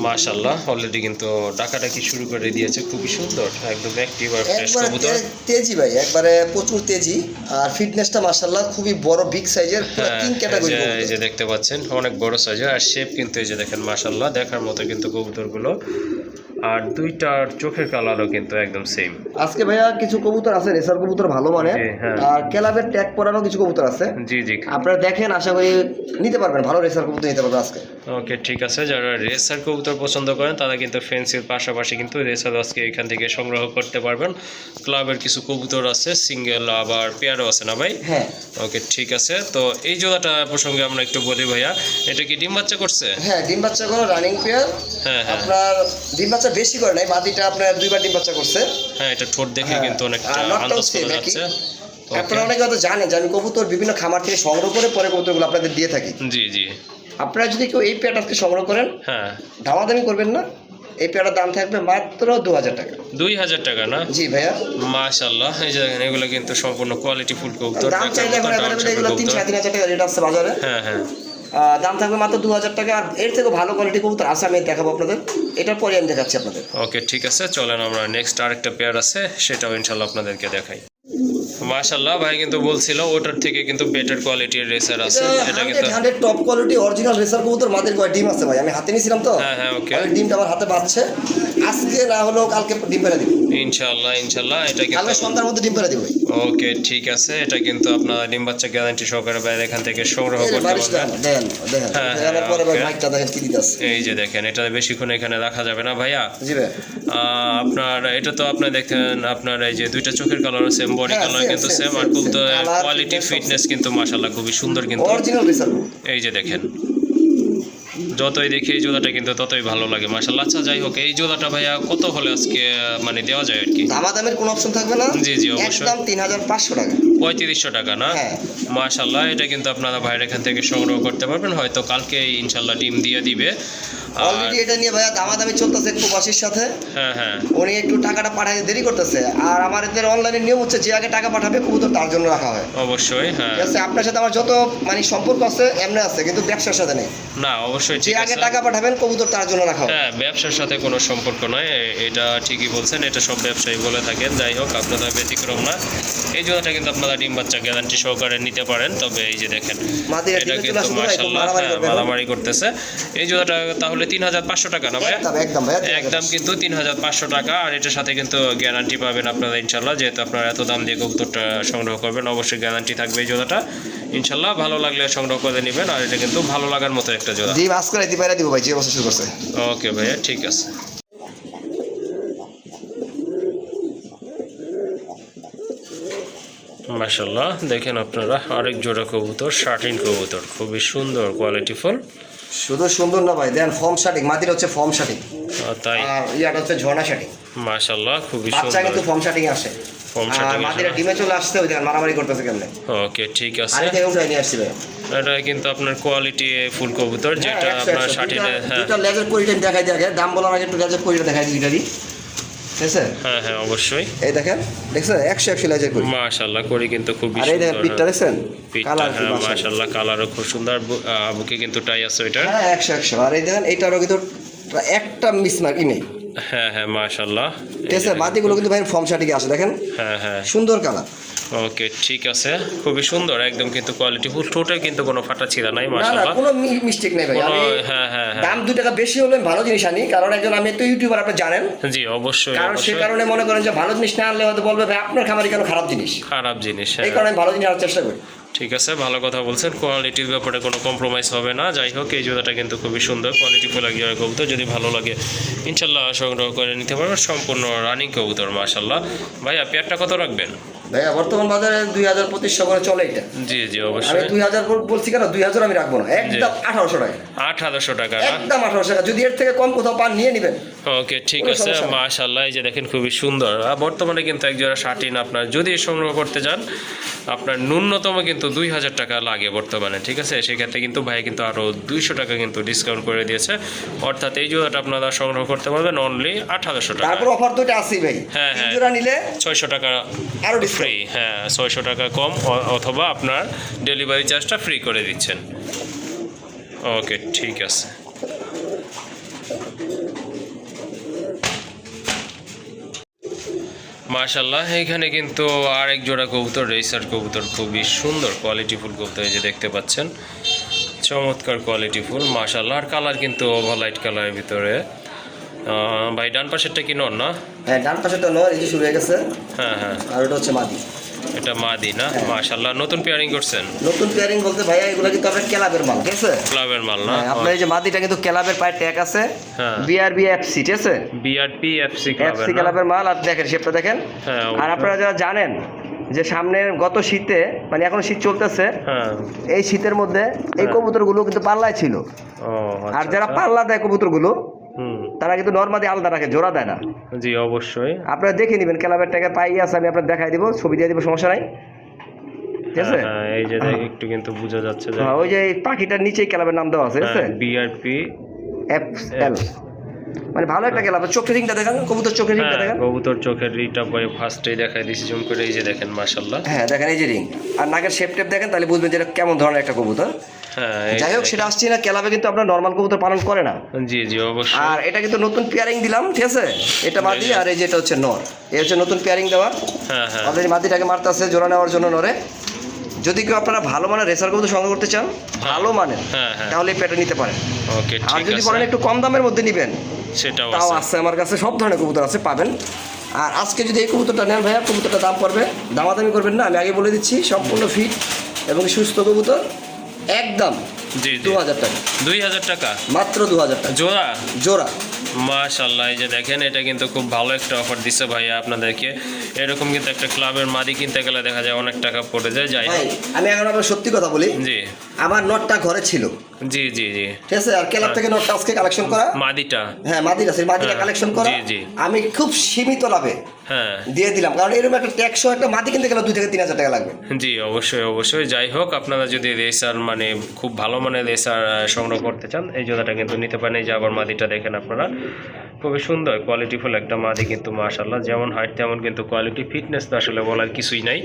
Speaker 1: মাশাল্লাহ অলরেডি কিন্তু ডাকাডাকি শুরু করে দিয়েছে খুবই সুন্দর একদম অ্যাক্টিভ আর ফ্রেশ কবুতর।
Speaker 2: তেজি ভাই একবারে প্রচুর তেজি আর ফিটনেসটা মাশাল্লাহ খুবই বড় বিগ সাইজের পুরো তিন ক্যাটাগরি
Speaker 1: এই যে দেখতে পাচ্ছেন অনেক বড় সাইজের আর শেপ কিন্তু এই যে দেখেন মাশাল্লাহ দেখার মতো কিন্তু কবুতরগুলো। আর দুইটার চোখের কালারও কিন্তু একদম সেম
Speaker 2: আজকে ভাইয়া কিছু কবুতর আছে রেসার কবুতর ভালো মানে।
Speaker 1: হ্যাঁ।
Speaker 2: আর ক্লাবের ট্যাগ পরানো কিছু কবুতর আছে।
Speaker 1: জি জি।
Speaker 2: আপনারা দেখেন আশা করি নিতে পারবেন ভালো রেসার কবুতর নিতে পারবেন আজকে।
Speaker 1: ওকে ঠিক আছে। যারা রেসার কবুতর পছন্দ করেন তারা কিন্তু ফেন্সির পাশাপাশি কিন্তু রেসার আজকে এখান থেকে সংগ্রহ করতে পারবেন। ক্লাবের কিছু কবুতর আছে সিঙ্গেল আবার পেয়ারও আছে না ভাই?
Speaker 2: হ্যাঁ।
Speaker 1: ওকে ঠিক আছে। তো এই জোড়াটা প্রসঙ্গে আমরা একটু বলি ভাইয়া এটা কি ডিম বাচ্চা করছে?
Speaker 2: হ্যাঁ ডিম বাচ্চা কোনো রানিং পেয়ার
Speaker 1: হ্যাঁ হ্যাঁ।
Speaker 2: আপনার ডিম বাচ্চা বেশি করে নাই মাদিটা আপনার দুইবার ডিম বাচ্চা করছে।
Speaker 1: হ্যাঁ এটা ঠোঁট দেখে
Speaker 2: হ্যাঁ,
Speaker 1: কিন্তু অনেকটা আন্দাজ করা যাচ্ছে।
Speaker 2: আপনারা. অনেকে হয়তো জানেন যে আমি কবুতর বিভিন্ন খামার থেকে সংগ্রহ করে পরে কবুতরগুলো আপনাদের দিয়ে থাকি।
Speaker 1: জি জি।
Speaker 2: আপনারা যদি কেউ এই আজকে সংগ্রহ করেন
Speaker 1: হ্যাঁ।
Speaker 2: দামাদামি করবেন না। এই পেয়ারটার দাম থাকবে মাত্র দু হাজার টাকা।
Speaker 1: দুই হাজার টাকা না?
Speaker 2: জি ভাইয়া।
Speaker 1: মাশাল্লাহ এই যে এগুলো কিন্তু সম্পূর্ণ কোয়ালিটি ফুল কবুতর
Speaker 2: দাম চাইলে এখন এগুলো তিন। সাড়ে তিন হাজার টাকা রেট আছে বাজারে।
Speaker 1: হ্যাঁ হ্যাঁ।
Speaker 2: দাম থাকবে মাত্র দু হাজার টাকা আর এর থেকে ভালো কোয়ালিটি কবুতর আছে, আমি দেখাবো আপনাদের। এটার পরে আমি দেখাচ্ছি আপনাদের।
Speaker 1: ওকে ঠিক আছে, চলেন আমরা নেক্সট আরেকটা পেয়ার আছে, সেটাও ইনশাল্লাহ আপনাদেরকে দেখাই। মাশাল্লাহ ভাই কিন্তু বলছিল ওটার থেকে কিন্তু বেটার কোয়ালিটির রেসার আছে। এটা কিন্তু
Speaker 2: hundred top quality original racer কবুতর মাদের কয় ডিম আছে ভাই? আমি হাতে নিয়েছিলাম তো।
Speaker 1: হ্যাঁ, হ্যাঁ, okay.
Speaker 2: ওই ডিমটা আমার হাতে বাঁচছে। আজকে না হলেও কালকে ডিম পেরে দিব।
Speaker 1: ইনশাল্লাহ ইনশাল্লাহ এটা কিন্তু কালকে
Speaker 2: সন্ধ্যার মধ্যে ডিম পেরে দিব
Speaker 1: ওকে ঠিক আছে এটা কিন্তু আপনার ডিম বাচ্চা গ্যারান্টি সহকারে বাইরে এখান থেকে সংগ্রহ করতে পারবেন।
Speaker 2: দেন দেখেন
Speaker 1: হ্যাঁ,
Speaker 2: দেখানোর পরে ভাই মাইকটা দেখেন কি দিতে আছে।
Speaker 1: এই যে দেখেন এটা বেশিক্ষণ এখানে রাখা যাবে না ভাইয়া।
Speaker 2: জি ভাই।
Speaker 1: আহ, আপনার এটা তো আপনি দেখেন আপনার এই যে দুইটা চোখের কালার সেম বডি
Speaker 2: হ্যাঁ,
Speaker 1: কালার
Speaker 2: same,
Speaker 1: কিন্তু সেম আর খুব কোয়ালিটি ফিটনেস কিন্তু মাশাল্লাহ খুবই সুন্দর কিন্তু। এই যে দেখেন যতই দেখি এই জোড়াটা কিন্তু ততই ভালো লাগে মাশাল্লাহ আচ্ছা যাই হোক এই জোড়াটা ভাইয়া কত হলে আজকে মানে দেওয়া যায় আর কি?
Speaker 2: দামাদামের কোনো অপশন থাকবে না।
Speaker 1: জি, জি, অবশ্যই।
Speaker 2: একদম তিন হাজার পাঁচশো টাকা।
Speaker 1: পঁয়ত্রিশশো টাকা না?
Speaker 2: হ্যাঁ।
Speaker 1: মাশাল্লাহ এটা কিন্তু আপনারা ভাইয়ের এখান থেকে সংগ্রহ করতে পারবেন। হয়তো কালকে ইনশাল্লাহ ডিম দিয়ে দিবে।
Speaker 2: অলরেডি এটা নিয়ে ভাইয়া দামাদামি চলতেছে প্রবাসীর সাথে।
Speaker 1: হ্যাঁ হ্যাঁ।
Speaker 2: উনি একটু টাকাটা পাঠাতে দেরি করতেছে। আর অনলাইনে নিয়ম হচ্ছে যে আগে টাকা পাঠাবে কবুতর তার জন্য রাখা হয়।
Speaker 1: অবশ্যই হ্যাঁ।
Speaker 2: ঠিক আছে আপনার সাথে আমার যত মানে সম্পর্ক আছে এমনি আছে কিন্তু ব্যবসার সাথে নেই।
Speaker 1: না অবশ্যই
Speaker 2: যে আগে টাকা পাঠাবেন কবুতর তার জন্য রাখা হয়।
Speaker 1: হ্যাঁ ব্যবসার সাথে কোনো সম্পর্ক নয় এটা ঠিকই বলছেন এটা সব ব্যবসায়ী বলে থাকেন। যাই হোক আপনারা ব্যতিক্রম না। এই জোড়াটা কিন্তু আপনারা ডিম বাচ্চা গ্যারান্টি সহকারে নিতে পারেন তবে এই যে দেখেন এটা কিন্তু।
Speaker 2: মারামারি
Speaker 1: করতেছে। এই জোড়াটা তাহলে তিন হাজার পাঁচশো টাকা না ভাই
Speaker 2: একদম
Speaker 1: কিন্তু তিন হাজার পাঁচশো। টাকা আর এটার সাথে কিন্তু গ্যারান্টি পাবেন আপনারা ইনশাল্লাহ যেহেতু আপনারা এত দাম দিয়ে কবুতরটা সংগ্রহ করবেন অবশ্যই গ্যারান্টি থাকবে এই জোড়াটা। ইনশাল্লাহ ভালো লাগলে সংগ্রহ করে নেবেন আর এটা কিন্তু ভালো লাগার মতো একটা জোড়া।
Speaker 2: জি মাস করে দিতে দিব ভাই যে বছর শুরু করছে।
Speaker 1: ওকে ভাইয়া ঠিক আছে। মাশাল্লাহ দেখেন আপনারা আরেক জোড়া কবুতর শার্টিন কবুতর খুবই সুন্দর কোয়ালিটিফুল
Speaker 2: শুধু সুন্দর না ভাই দেন ফর্ম শাটিং মাটির হচ্ছে ফর্ম শাটিং
Speaker 1: তাই?
Speaker 2: আর ইয়াটা হচ্ছে ঝর্ণা শাটিং
Speaker 1: মাশাআল্লাহ খুবই
Speaker 2: বাচ্চা
Speaker 1: আচ্ছা
Speaker 2: কিন্তু ফর্ম শাটিং আসে।
Speaker 1: ফর্ম
Speaker 2: আর
Speaker 1: মাটির
Speaker 2: ডিমে চলে আসছে ওই দেখেন মারামারি করতেছে কেমনে?
Speaker 1: ওকে ঠিক আছে।
Speaker 2: আরে দেখো উঠাই নিয়ে আসছি ভাই।
Speaker 1: এটা কিন্তু আপনার কোয়ালিটি ফুল কবুতর যেটা
Speaker 2: হ্যাঁ,
Speaker 1: আপনার
Speaker 2: শাটিং
Speaker 1: হ্যাঁ।
Speaker 2: দুইটা লেজের কোয়ালিটি দেখাই দিয়ে আগে। দাম বলার আগে একটু লেজের কোয়ালিটি দেখাই দিই ঠিক আছে
Speaker 1: হ্যাঁ হ্যাঁ অবশ্যই।
Speaker 2: এই দেখেন দেখছেন? একশো একশো লেজের পরি
Speaker 1: মাশাল্লাহ করি কিন্তু খুব
Speaker 2: আর এই দেখেন
Speaker 1: সুন্দর।
Speaker 2: পিঠটা দেখছেন? কালার
Speaker 1: হ্যাঁ মাশাল্লাহ কালারও খুব সুন্দর। বুকে কিন্তু টাই আছে ওইটার।
Speaker 2: হ্যাঁ একশো একশো। আর এই দেখেন এইটারও কিন্তু একটা মিসমার্কই নেই।
Speaker 1: হ্যাঁ হ্যাঁ মাশাল্লাহ
Speaker 2: ঠিক আছে মাটিগুলো কিন্তু ভাই ফর্ম শাটিকে আসে দেখেন।
Speaker 1: হ্যাঁ হ্যাঁ।
Speaker 2: সুন্দর কালার।
Speaker 1: ওকে ঠিক আছে। খুবই সুন্দর একদম কিন্তু কোয়ালিটি ফুল ঠোঁটে কিন্তু কোনো ফাটা ছিঁড়া নাই
Speaker 2: না না কোনো মিস্টেক নেই ভাই।
Speaker 1: হ্যাঁ হ্যাঁ হ্যাঁ
Speaker 2: দাম দুই টাকা বেশি হলে ভালো জিনিস আনি। কারণ একজন আমি ইউটিউবার আপনি জানেন?
Speaker 1: জি অবশ্যই
Speaker 2: কারণ সে কারণে মনে করেন যে ভালো জিনিস না আনলে হয়তো বলবে ভাই আপনার খামারি কেন খারাপ জিনিস?
Speaker 1: খারাপ জিনিস
Speaker 2: এই
Speaker 1: হ্যাঁ।
Speaker 2: কারণে ভালো জিনিস আনার চেষ্টা করি।
Speaker 1: ঠিক আছে ভালো কথা বলছেন। কোয়ালিটির ব্যাপারে কোনো কম্প্রোমাইজ হবে না। যাই হোক এই জুতাটা কিন্তু খুবই সুন্দর। কোয়ালিটি ফুল কবুতর। যদি ভালো লাগে ইনশাল্লাহ সংগ্রহ করে নিতে পারবেন। সম্পূর্ণ রানিং কবুতর মাশাল্লাহ ভাইয়া পেয়ারটা কত রাখবেন?
Speaker 2: ভাইয়া বর্তমান বাজারে দুই হাজার পঁচিশশো করে চলে এটা।
Speaker 1: জি জি
Speaker 2: আমি
Speaker 1: অবশ্যই
Speaker 2: দুই হাজার বলছি কেন? দুই হাজার আমি রাখব না। একদম আঠারোশো টাকা।
Speaker 1: আট হাজারশো টাকা
Speaker 2: একদম আঠারোশো টাকা। যদি এর থেকে কম কোথাও পান নিয়ে নেবেন।
Speaker 1: ওকে ঠিক আছে। মাশাল্লাহ এই যে দেখেন খুবই সুন্দর। আর বর্তমানে কিন্তু এক জোড়া শার্টিন আপনার যদি সংগ্রহ করতে যান আপনার ন্যূনতম কিন্তু দুই হাজার টাকা লাগে বর্তমানে ঠিক আছে? সেক্ষেত্রে কিন্তু ভাই কিন্তু আরও দুইশো টাকা কিন্তু ডিসকাউন্ট করে দিয়েছে। অর্থাৎ এই জোড়াটা আপনারা সংগ্রহ করতে পারবেন অনলি আট হাজারশো টাকা।
Speaker 2: তারপর অফার আসি ভাই।
Speaker 1: হ্যাঁ, হ্যাঁ।
Speaker 2: জোড়া নিলে
Speaker 1: ছয়শো টাকা
Speaker 2: আরও
Speaker 1: ফ্রি হ্যাঁ ছয়শো টাকা কম অথবা আপনার ডেলিভারি চার্জটা ফ্রি করে দিচ্ছেন। ওকে ঠিক আছে। মাশাল্লাহ এখানে কিন্তু আরেক জোড়া কবুতর রেসার কবুতর খুবই সুন্দর কোয়ালিটি ফুল কবুতর এই যে দেখতে পাচ্ছেন। চমৎকার কোয়ালিটি ফুল মাশাল্লাহ আর কালার কিন্তু ওভারলাইট কালারের ভিতরে। ভাই ডান পাশেরটা কি নন না?
Speaker 2: হ্যাঁ ডান পাশে তো নয় এই যে শুরু হয়ে গেছে।
Speaker 1: হ্যাঁ হ্যাঁ।
Speaker 2: আর ওটা হচ্ছে মাদি।
Speaker 1: এটা মাদি না মাশাল্লাহ নতুন পেয়ারিং করছেন?
Speaker 2: নতুন পেয়ারিং বলতে ভাইয়া এগুলো কিন্তু আপনার ক্যালাবের মাল ঠিক আছে?
Speaker 1: ক্লাবের মাল না?
Speaker 2: হ্যাঁ, আপনার এই যে মাদিটা কিন্তু ক্যালাবের পায়ে ট্যাগ আছে।
Speaker 1: হ্যাঁ।
Speaker 2: বিআরবি এফসি ঠিক আছে?
Speaker 1: বিআরপি এফসি ক্লাবের এফসি
Speaker 2: ক্লাবের মাল আর দেখেন শেপটা দেখেন।
Speaker 1: হ্যাঁ,
Speaker 2: আর আপনারা যারা জানেন যে সামনের গত শীতে মানে এখন শীত চলতেছে
Speaker 1: হ্যাঁ।
Speaker 2: এই শীতের মধ্যে এই
Speaker 1: হ্যাঁ।
Speaker 2: কবুতরগুলো কিন্তু পাল্লায় ছিল। আর
Speaker 1: আচ্ছা,
Speaker 2: যারা
Speaker 1: আচ্ছা।
Speaker 2: পাল্লা দেয় কবুতরগুলো তারা কিন্তু নর্মালি আলাদা রাখে জোড়া দেয় না।
Speaker 1: জি অবশ্যই।
Speaker 2: আপনারা দেখে নেবেন ক্যালাবের ট্যাগে পাই আছে আমি আপনার দেখাই দিব ছবি দিয়ে দিব সমস্যা নাই। ঠিক আছে?
Speaker 1: হ্যাঁ, হ্যাঁ, এই যে একটু কিন্তু বোঝা যাচ্ছে
Speaker 2: হ্যাঁ, ওই যে পাখিটার নিচেই ক্যালাবের নাম দেওয়া আছে ঠিক আছে
Speaker 1: বিআরপি
Speaker 2: এফ এল মানে ভালো একটা চোখের রিংটা দেখেন কবুতর চোখের রিংটা দেখেন।
Speaker 1: কবুতর চোখের রিটা বই ফার্স্টেই দেখাই দিছি জুম করে এই যে দেখেন
Speaker 2: হ্যাঁ দেখেন এই যে রিং আর নাকের শেপ টেপ দেখেন তাহলে বুঝবেন যে এটা কেমন ধরনের একটা কবুতর। যাই হোক। সেটা আসছি না ক্যালাবে কিন্তু আপনার নর্মাল কবুতর পালন করে না।
Speaker 1: জি জি অবশ্যই।
Speaker 2: আর এটা কিন্তু নতুন পেয়ারিং দিলাম ঠিক আছে? এটা মাদি আর এই যেটা হচ্ছে নর। এই হচ্ছে নতুন পেয়ারিং দেওয়া।
Speaker 1: হ্যাঁ হ্যাঁ।
Speaker 2: অলরেডি মাদিটাকে মারতেছে জোড়া নেওয়ার জন্য নরে। যদি কেউ আপনারা ভালো মানের রেসার কবুতর সংগ্রহ করতে চান ভালো মানের
Speaker 1: হ্যাঁ হ্যাঁ।
Speaker 2: তাহলে পেটা নিতে পারেন।
Speaker 1: ওকে
Speaker 2: আর যদি বলেন একটু কম দামের মধ্যে নেবেন
Speaker 1: সেটাও
Speaker 2: তাও
Speaker 1: আছে।
Speaker 2: আমার কাছে সব ধরনের কবুতর আছে পাবেন। আর আজকে যদি এই কবুতরটা নেন ভাইয়া কবুতরটা দাম পড়বে দামাদামি করবেন না আমি আগে বলে দিচ্ছি সম্পূর্ণ ফিট এবং সুস্থ কবুতর। একদম
Speaker 1: জি
Speaker 2: দু হাজার টাকা।
Speaker 1: দুই হাজার টাকা?
Speaker 2: মাত্র দু হাজার টাকা।
Speaker 1: জোড়া?
Speaker 2: জোড়া।
Speaker 1: মাশাল্লাহ এই যে দেখেন এটা কিন্তু খুব ভালো একটা অফার দিচ্ছে ভাইয়া আপনাদেরকে। এরকম কিন্তু একটা ক্লাবের মাদি কিনতে গেলে দেখা যায় অনেক টাকা পড়ে যায় যাই
Speaker 2: আমি এখন আবার সত্যি কথা বলি
Speaker 1: জি।
Speaker 2: আমার নটটা ঘরে ছিল।
Speaker 1: জি জি জি।
Speaker 2: ঠিক আছে আর ক্লাব থেকে নটটা আজকে কালেকশন করা?
Speaker 1: মাদিটা।
Speaker 2: হ্যাঁ মাদির আছে মাদিটা
Speaker 1: হ্যাঁ,
Speaker 2: কালেকশন করা।
Speaker 1: জি, জি।
Speaker 2: আমি খুব সীমিত লাভে
Speaker 1: হ্যাঁ।
Speaker 2: দিয়ে দিলাম। কারণ এরকম একটা ট্যাক্স একটা মাটি কিনতে গেলে দুই থেকে তিন হাজার টাকা লাগবে।
Speaker 1: জি অবশ্যই অবশ্যই। যাই হোক আপনারা যদি রেসার মানে খুব ভালো মানের রেসার সংগ্রহ করতে চান এই জোড়াটা কিন্তু নিতে পারেন। এই যে আবার মাদিটা দেখেন আপনারা। খুবই সুন্দর কোয়ালিটিফুল একটা মাদি কিন্তু মাশাল্লাহ যেমন হাইট তেমন কিন্তু কোয়ালিটি ফিটনেস তো আসলে বলার কিছুই নাই।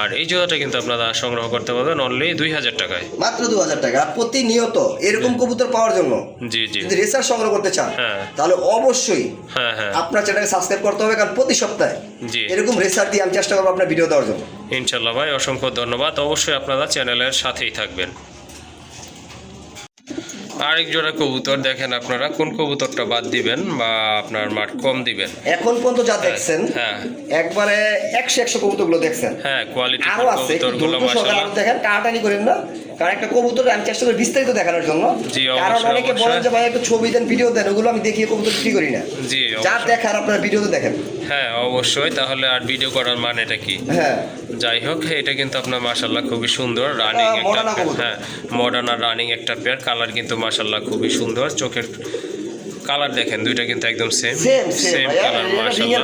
Speaker 1: আর এই জোড়াটা কিন্তু আপনারা সংগ্রহ করতে পারবেন অনলি দুই হাজার টাকায়।
Speaker 2: মাত্র দু হাজার টাকা প্রতিনিয়ত এরকম কবুতর পাওয়ার জন্য।
Speaker 1: জি জি।
Speaker 2: যদি রেসার সংগ্রহ করতে চান
Speaker 1: হ্যাঁ।
Speaker 2: তাহলে অবশ্যই
Speaker 1: হ্যাঁ হ্যাঁ।
Speaker 2: আপনার চ্যানেলকে সাবস্ক্রাইব করতে হবে কারণ প্রতি সপ্তাহে
Speaker 1: জি।
Speaker 2: এরকম রেসার দিয়ে আমি চেষ্টা করব আপনার ভিডিও দেওয়ার জন্য।
Speaker 1: ইনশাল্লাহ ভাই অসংখ্য ধন্যবাদ। অবশ্যই আপনারা চ্যানেলের সাথেই থাকবেন। আরেক জোড়া কবুতর দেখেন আপনারা কোন কবুতরটা বাদ দিবেন বা আপনার মাঠ কম দিবেন?
Speaker 2: এখন পর্যন্ত যা দেখছেন
Speaker 1: হ্যাঁ
Speaker 2: একবারে একশো একশো কবুতরগুলো দেখছেন।
Speaker 1: হ্যাঁ কোয়ালিটি
Speaker 2: আরও আছে দেখেন টানাটানি করেন না কারণ একটা কবুতর আমি চেষ্টা করি বিস্তারিত দেখানোর জন্য। কারণ অনেকে বলেন যে ভাই একটু ছবি দেন ভিডিও দেন ওগুলো আমি দেখিয়ে কবুতর বিক্রি করি না।
Speaker 1: জি
Speaker 2: যা। দেখার আপনার ভিডিওতে দেখেন।
Speaker 1: হ্যাঁ অবশ্যই তাহলে আর ভিডিও করার মানে এটা কি?
Speaker 2: হ্যাঁ।
Speaker 1: যাই হোক এটা কিন্তু আপনার মাসাল্লাহ খুবই সুন্দর রানিং একটা। হ্যাঁ মডার্ন আর রানিং একটা পেয়ার কালার কিন্তু মাসাল্লাহ খুবই সুন্দর। চোখের কালার দেখেন দুইটা কিন্তু একদম সেম
Speaker 2: সেম
Speaker 1: কালার
Speaker 2: মাসাল্লাহ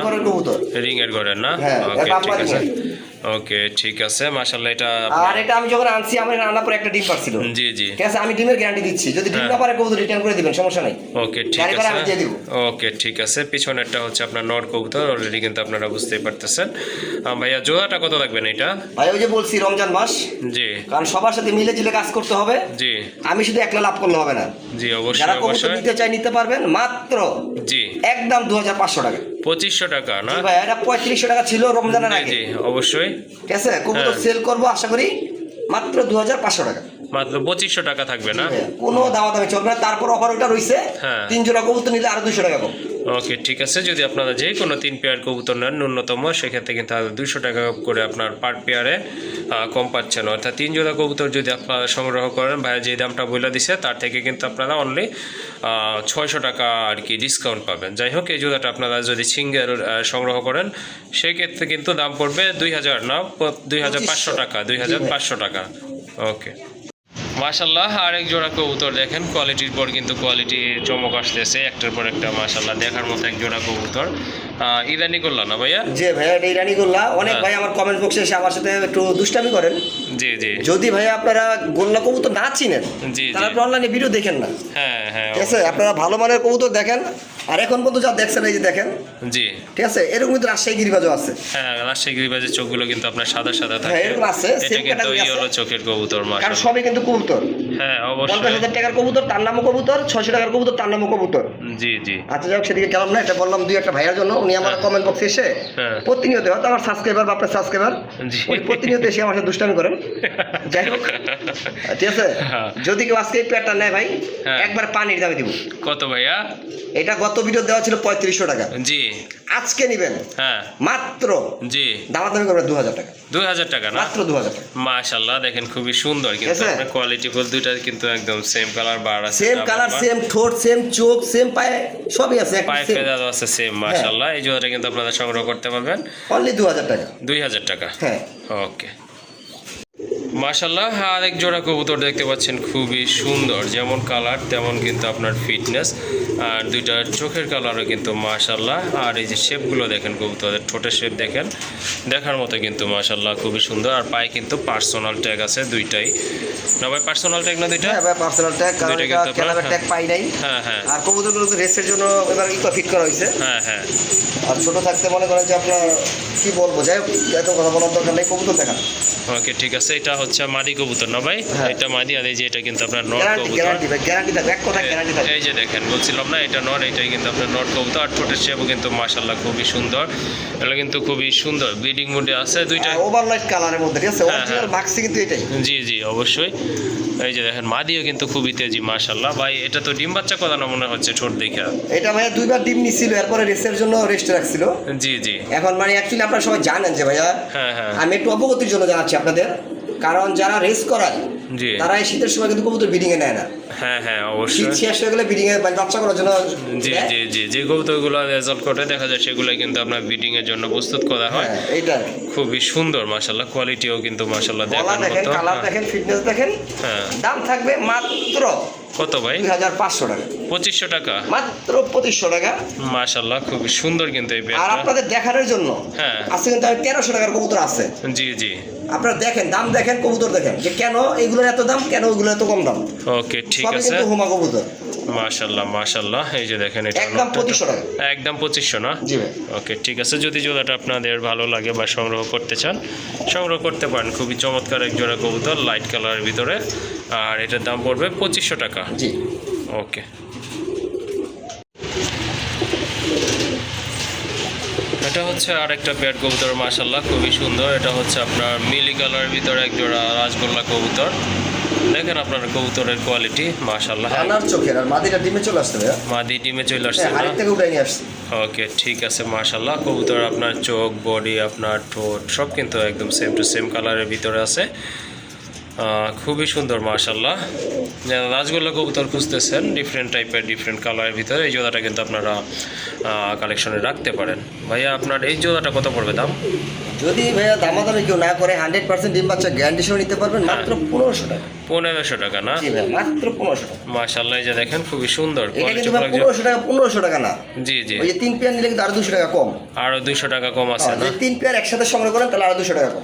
Speaker 2: রিং এর
Speaker 1: ঘরে
Speaker 2: ঘরের
Speaker 1: না?
Speaker 2: হ্যাঁ,
Speaker 1: ওকে ঠিক আছে। ওকে ঠিক আছে মাশাল্লাহ এটা
Speaker 2: আর এটা আমি যখন আনছি আমার আনার পরে একটা ডিম পারছিল
Speaker 1: জি জি।
Speaker 2: ঠিক আছে আমি ডিমের গ্যারান্টি দিচ্ছি। যদি ডিম
Speaker 1: হ্যাঁ।
Speaker 2: না পারে কবুতর রিটার্ন করে দিবেন সমস্যা নাই।
Speaker 1: ওকে ঠিক
Speaker 2: ভাড়া আমি দিয়ে দিব।
Speaker 1: ওকে ঠিক আছে। পিছনেরটা হচ্ছে আপনার নট কবুতর অলরেডি কিন্তু আপনারা বুঝতেই পারতেছেন। ভাইয়া জোড়াটা কত লাগবেন এটা?
Speaker 2: ভাই ওই যে বলছি রমজান মাস।
Speaker 1: জি।
Speaker 2: কারণ সবার সাথে মিলে জিলে কাজ করতে হবে।
Speaker 1: জি।
Speaker 2: আমি শুধু একলা লাভ করলে হবে না।
Speaker 1: জি অবশ্যই
Speaker 2: যারা কবুতর নিতে চাই নিতে পারবেন। মাত্র
Speaker 1: জি।
Speaker 2: একদম দু হাজার পাঁচশো টাকা।
Speaker 1: পঁচিশশো টাকা না?
Speaker 2: ভাই এটা পঁয়ত্রিশশো টাকা ছিল রমজানের আগে।
Speaker 1: জি অবশ্যই।
Speaker 2: ঠিক আছে? কবুতর
Speaker 1: হ্যাঁ।
Speaker 2: সেল করব আশা করি মাত্র দু হাজার পাঁচশো টাকা।
Speaker 1: মাত্র পঁচিশশো টাকা থাকবে না?
Speaker 2: কোনো দামা দামি চলবে না। তারপর অফার ওটা রয়েছে
Speaker 1: হ্যাঁ।
Speaker 2: তিন জোড়া কবুতর নিলে আরও দুশো টাকা কম।
Speaker 1: ওকে ঠিক আছে। যদি আপনারা যে কোনো তিন পেয়ার কবুতর নেন, ন্যূনতম, সেক্ষেত্রে কিন্তু দুশো টাকা করে আপনার পার পেয়ারে কম পাচ্ছেন। অর্থাৎ তিন জোড়া কবুতর যদি আপনারা সংগ্রহ করেন, ভাইয়া যে দামটা বলে দিছে, তার থেকে কিন্তু আপনারা অনলি ছয়শো টাকা আর কি ডিসকাউন্ট পাবেন। যাই হোক, এই জোড়াটা আপনারা যদি সিঙ্গেল সংগ্রহ করেন, সেক্ষেত্রে কিন্তু দাম পড়বে দুই হাজার, না? দুই হাজার পাঁচশো টাকা, দুই হাজার পাঁচশো টাকা। ওকে মাশাল্লাহ আরেক জোড়া কবুতর দেখেন কোয়ালিটির পর কিন্তু কোয়ালিটি চমক আসতেছে, একটার পর একটা মাশাল্লাহ দেখার মতো এক জোড়া কবুতর। করলা না ভাইয়া?
Speaker 2: যে ভাইয়া এটা ইরানি অনেক
Speaker 1: হ্যাঁ।
Speaker 2: ভাই আমার কমেন্ট বক্সে এসে আমার সাথে একটু দুষ্টামি করেন।
Speaker 1: জি জি।
Speaker 2: যদি ভাই আপনারা গোল্লা কবুতর না চিনেন
Speaker 1: জি,
Speaker 2: তারা
Speaker 1: জি।
Speaker 2: অনলাইনে ভিডিও দেখেন না।
Speaker 1: হ্যাঁ হ্যাঁ
Speaker 2: ঠিক আছে? আপনারা ভালো মানের কবুতর দেখেন আর এখন পর্যন্ত যা দেখছেন এই যে দেখেন।
Speaker 1: জি।
Speaker 2: ঠিক আছে? এরকম কিন্তু রাজশাহী গিরিবাজও আছে।
Speaker 1: হ্যাঁ রাজশাহী গিরিবাজের চোখগুলো কিন্তু আপনার সাদা সাদা থাকে।
Speaker 2: হ্যাঁ, এরকম আছে,
Speaker 1: এটা কিন্তু ইয়েলো চোখের কবুতর
Speaker 2: কারণ সবই কিন্তু কবুতর।
Speaker 1: হ্যাঁ
Speaker 2: পঞ্চাশ হাজার টাকার কবুতর তার নামও কবুতর ছয়শো টাকার কবুতর তার নামও কবুতর।
Speaker 1: জি জি।
Speaker 2: আচ্ছা যাই হোক সেদিকে গেলাম না এটা বললাম দুই একটা ভাইয়ার জন্য উনি আমার কমেন্ট বক্সে এসে
Speaker 1: হ্যাঁ।
Speaker 2: প্রতিনিয়ত হয়তো আমার সাবস্ক্রাইবার বা আপনার সাবস্ক্রাইবার ওই প্রতিনিয়ত এসে আমার সাথে দুষ্টামি করেন। যাই হোক ঠিক আছে?
Speaker 1: হ্যাঁ।
Speaker 2: যদি কেউ আজকে এই প্যাটটা নেয় ভাই। একবার পানির দামে দিব।
Speaker 1: কত ভাইয়া?
Speaker 2: এটা গত ভিডিও দেওয়া ছিল পঁয়ত্রিশশো টাকা।
Speaker 1: জি।
Speaker 2: আজকে নিবেন।
Speaker 1: হ্যাঁ।
Speaker 2: মাত্র
Speaker 1: জি।
Speaker 2: দামাদামি করবেন দু হাজার টাকা।
Speaker 1: দুই হাজার টাকা
Speaker 2: মাত্র দু হাজার টাকা।
Speaker 1: মাশাল্লাহ দেখেন খুবই সুন্দর কিন্তু? আপনার কোয়ালিটি ফুল দুইটা কিন্তু একদম সেম কালার বার আছে
Speaker 2: সেম কালার সেম ঠোঁট সেম চোখ সেম পায়ে সবই আছে
Speaker 1: পায়ে ফেদার আছে সেম মাশাআল্লাহ। এই জোড়াটা কিন্তু আপনারা সংগ্রহ করতে পারবেন।
Speaker 2: অনলি দু হাজার টাকা।
Speaker 1: দুই হাজার টাকা।
Speaker 2: হ্যাঁ।
Speaker 1: ওকে মাশাল্লাহ আরেক জোড়া কবুতর দেখতে পাচ্ছেন খুবই সুন্দর। যেমন কালার তেমন কিন্তু আপনার ফিটনেস আর দুইটা চোখের কালারও কিন্তু মাশাল্লাহ আর এই যে শেপগুলো দেখেন কবুতরের ঠোঁটের শেপ দেখেন দেখার মতো কিন্তু মাশাল্লাহ খুবই সুন্দর। আর পায়ে কিন্তু পার্সোনাল ট্যাগ আছে দুইটাই। না ভাই পার্সোনাল ট্যাগ না দুইটা?
Speaker 2: হ্যাঁ পার্সোনাল ট্যাগ কারণ এটা ক্যালাবের ট্যাগ পাই নাই।
Speaker 1: হ্যাঁ হ্যাঁ।
Speaker 2: আর কবুতরগুলো তো রেসের জন্য এবার ইকো ফিট করা হয়েছে।
Speaker 1: হ্যাঁ হ্যাঁ।
Speaker 2: আর ছোট থাকতে মনে করেন যে আপনার কি বলব? যাই এত কথা বলার দরকার নেই কবুতর দেখা
Speaker 1: ওকে ঠিক আছে এটা হচ্ছে মাদি কবুতর না ভাই?
Speaker 2: হ্যাঁ।
Speaker 1: এটা মাদি আর এই যে এটা কিন্তু আপনার নট কবুতর।
Speaker 2: ভাই
Speaker 1: এই যে দেখেন বলছিলাম না এটা নট এটাই কিন্তু আপনার নট কবুতর। আর ঠোঁটের শেপও কিন্তু মাশাল্লাহ খুবই সুন্দর। এটা কিন্তু খুবই সুন্দর ব্লিডিং মুডে আছে দুইটা।
Speaker 2: ওভারলাইট কালারের মধ্যে ঠিক আছে?
Speaker 1: হ্যাঁ,
Speaker 2: অরিজিনাল
Speaker 1: হ্যাঁ।
Speaker 2: মাক্সি কিন্তু এটাই।
Speaker 1: জি জি অবশ্যই। এই যে দেখেন মাদিও কিন্তু খুবই তেজি মাশাল্লাহ ভাই এটা তো ডিম বাচ্চা কথা না মনে হচ্ছে ঠোঁট দেখে?
Speaker 2: এটা ভাইয়া দুইবার ডিম নিছিল এরপরে রেসের জন্য রেস্টে রাখছিল।
Speaker 1: জি জি।
Speaker 2: এখন মানে অ্যাকচুয়ালি আপনারা সবাই জানেন যে ভাইয়া
Speaker 1: হ্যাঁ হ্যাঁ।
Speaker 2: আমি একটু অবগতির জন্য জানাচ্ছি আপনাদের। কারণ যারা রেস করায় তারা এই শীতের সময় কিন্তু কবুতর বিডিং এ নেয় না।
Speaker 1: হ্যাঁ হ্যাঁ
Speaker 2: শীত শেষ হয়ে গেলে বাচ্চা করার জন্য
Speaker 1: জি জি জি যে কবুতরগুলো রেজাল্ট করে দেখা যায় সেগুলো কিন্তু আপনার ব্রিডিং এর জন্য প্রস্তুত করা হয়।
Speaker 2: হ্যাঁ এইটা।
Speaker 1: খুবই সুন্দর মাশাল্লাহ কোয়ালিটিও কিন্তু মাশাল্লাহ
Speaker 2: গলা
Speaker 1: দেখার
Speaker 2: দেখেন
Speaker 1: মতো।
Speaker 2: কালার। দেখেন ফিটনেস দেখেন
Speaker 1: হ্যাঁ।
Speaker 2: দাম থাকবে মাত্র
Speaker 1: কত ভাই?
Speaker 2: দুই হাজার পাঁচশো টাকা।
Speaker 1: পঁচিশশো টাকা।
Speaker 2: মাত্র পঁচিশশো টাকা।
Speaker 1: মাশাল্লাহ খুবই সুন্দর কিন্তু এই
Speaker 2: আর আপনাদের দেখানোর জন্য
Speaker 1: হ্যাঁ।
Speaker 2: আজকে কিন্তু আমি তেরোশো টাকার কবুতর আছে।
Speaker 1: জি জি।
Speaker 2: আপনারা দেখেন দাম দেখেন কবুতর দেখেন যে কেন এগুলোর এত দাম? কেন ওগুলো এত কম দাম?
Speaker 1: ওকে ঠিক আছে।
Speaker 2: কিন্তু হুমা কবুতর।
Speaker 1: মাশাল্লাহ মাশাল্লাহ। এই যে দেখেন এটা
Speaker 2: একদম 2500 টাকা।
Speaker 1: একদম 2500 না?
Speaker 2: জি ভাই।
Speaker 1: ওকে ঠিক আছে। যদি জোড়াটা আপনাদের ভালো লাগে বা সংগ্রহ করতে চান সংগ্রহ করতে পারেন। খুবই চমৎকার এক জোড়া কবুতর লাইট কালারের ভিতরে। আর এটার দাম পড়বে 2500 টাকা।
Speaker 2: জি।
Speaker 1: ওকে এটা হচ্ছে আরেকটা পেয়ার কবুতর মাশাল্লাহ খুবই সুন্দর। এটা হচ্ছে আপনার মিলি কালারের ভিতরে এক জোড়া রাজগোল্লা কবুতর। দেখেন আপনার কবুতরের কোয়ালিটি মাশাল্লাহ
Speaker 2: আনার চোখের আর মাদিটা ডিমে চলে আসতে ভাইয়া।
Speaker 1: মাদি ডিমে চলে আসছে
Speaker 2: হ্যাঁ
Speaker 1: না?
Speaker 2: হাড়ির থেকে নিয়ে আসছি।
Speaker 1: ওকে ঠিক আছে মাশাল্লাহ কবুতর আপনার চোখ বডি আপনার ঠোঁট সব কিন্তু একদম সেম টু সেম কালারের ভিতরে আছে। খুবই সুন্দর মাশাল্লাহ যারা রাজগোল্লা কবুতর খুঁজতেছেন ডিফারেন্ট টাইপের ডিফারেন্ট কালারের ভিতরে এই জোড়াটা কিন্তু আপনারা কালেকশনে রাখতে পারেন। ভাইয়া আপনার এই জোড়াটা কত পড়বে দাম?
Speaker 2: যদি ভাইয়া দামাদামি কেউ না করে হান্ড্রেড পার্সেন্ট ডিম বাচ্চা গ্যারান্টি সহ নিতে পারবেন মাত্র পনেরোশো টাকা।
Speaker 1: পনেরোশো টাকা না?
Speaker 2: মাত্র পনেরোশো টাকা।
Speaker 1: মাশাল্লাহ যে দেখেন খুবই সুন্দর
Speaker 2: পনেরোশো টাকা পনেরোশো টাকা না।
Speaker 1: জি জি।
Speaker 2: ওই তিন পেয়ার নিলে কিন্তু আরও দুশো টাকা কম।
Speaker 1: আরও দুইশো টাকা কম আছে
Speaker 2: তিন পেয়ার একসাথে সংগ্রহ করেন তাহলে আরও দুশো টাকা কম।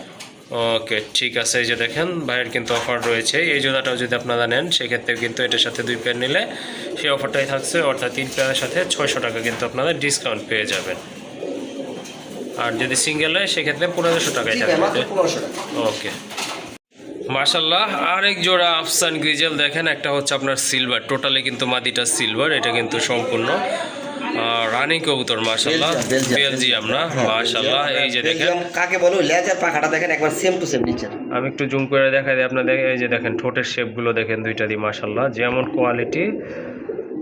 Speaker 1: ওকে ঠিক আছে এই যে দেখেন ভাইয়ের কিন্তু অফার রয়েছে। এই জোড়াটাও যদি আপনারা নেন সেক্ষেত্রে কিন্তু এটার সাথে দুই পেয়ার নিলে সেই অফারটাই থাকছে অর্থাৎ তিন পেয়ারের সাথে ছয়শো টাকা কিন্তু আপনারা ডিসকাউন্ট পেয়ে যাবেন। আর যদি সিঙ্গেল হয় সেক্ষেত্রে পনেরোশো টাকায় থাকবে। ওকে। মার্শাল্লাহ আরেক জোড়া আফসান গ্রিজেল দেখেন একটা হচ্ছে আপনার সিলভার টোটালি কিন্তু মাদিটা সিলভার এটা কিন্তু সম্পূর্ণ। রানিং কবুতর
Speaker 2: বেলজিয়াম,
Speaker 1: না
Speaker 2: হ্যাঁ,
Speaker 1: এই যে দেখেন।
Speaker 2: কাকে বলো? লেজার পাখাটা দেখেন একবার সেম টু সেম নিচে
Speaker 1: আমি একটু জুম করে দেখাই দিই আপনাদের এই যে দেখেন ঠোঁটের শেপগুলো দেখেন দুইটা দিয়ে মার্শাল্লাহ যেমন কোয়ালিটি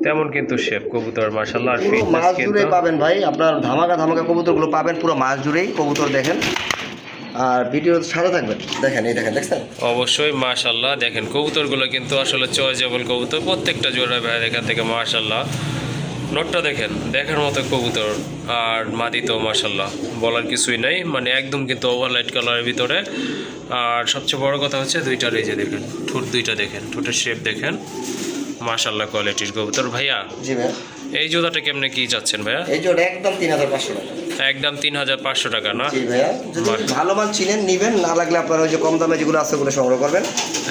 Speaker 1: তেমন কিন্তু শেপ কবুতর মার্শাল্লাহ আর ফিটনেস কিন্তু।
Speaker 2: পাবেন ভাই। আপনার ধামাকা ধামাকা কবুতরগুলো পাবেন পুরো মাছ জুড়েই কবুতর দেখেন। আর ভিডিওর সাথে থাকবেন। দেখেন এই দেখেন দেখছেন?
Speaker 1: অবশ্যই মাশাল্লাহ দেখেন কবুতরগুলো কিন্তু আসলে চয়েজেবল কবুতর। প্রত্যেকটা জোড়া ভাই এখান থেকে মাশাল্লাহ নোটটা দেখেন দেখার মতো কবুতর। আর মাদি তো মাশাল্লাহ বলার কিছুই নাই। মানে একদম কিন্তু ওভারলাইট কালারের ভিতরে। আর সবচেয়ে বড় কথা হচ্ছে দুইটা রেজে দেখেন ঠোঁট দুইটা দেখেন ঠোঁটের শেপ দেখেন। মাশাল্লাহ কোয়ালিটির কবুতর। ভাইয়া
Speaker 2: জি ভাই
Speaker 1: এই জোড়াটা কেমনে কি চাচ্ছেন ভাইয়া?
Speaker 2: এই জোড়া একদম তিন হাজার পাঁচশো টাকা।
Speaker 1: একদম তিন হাজার পাঁচশো টাকা না?
Speaker 2: জি ভাইয়া যদি ভালো মাল চিনেন নিবেন না লাগলে আপনারা ওই যে কম দামে যেগুলো আছে ওগুলো সংগ্রহ করবেন।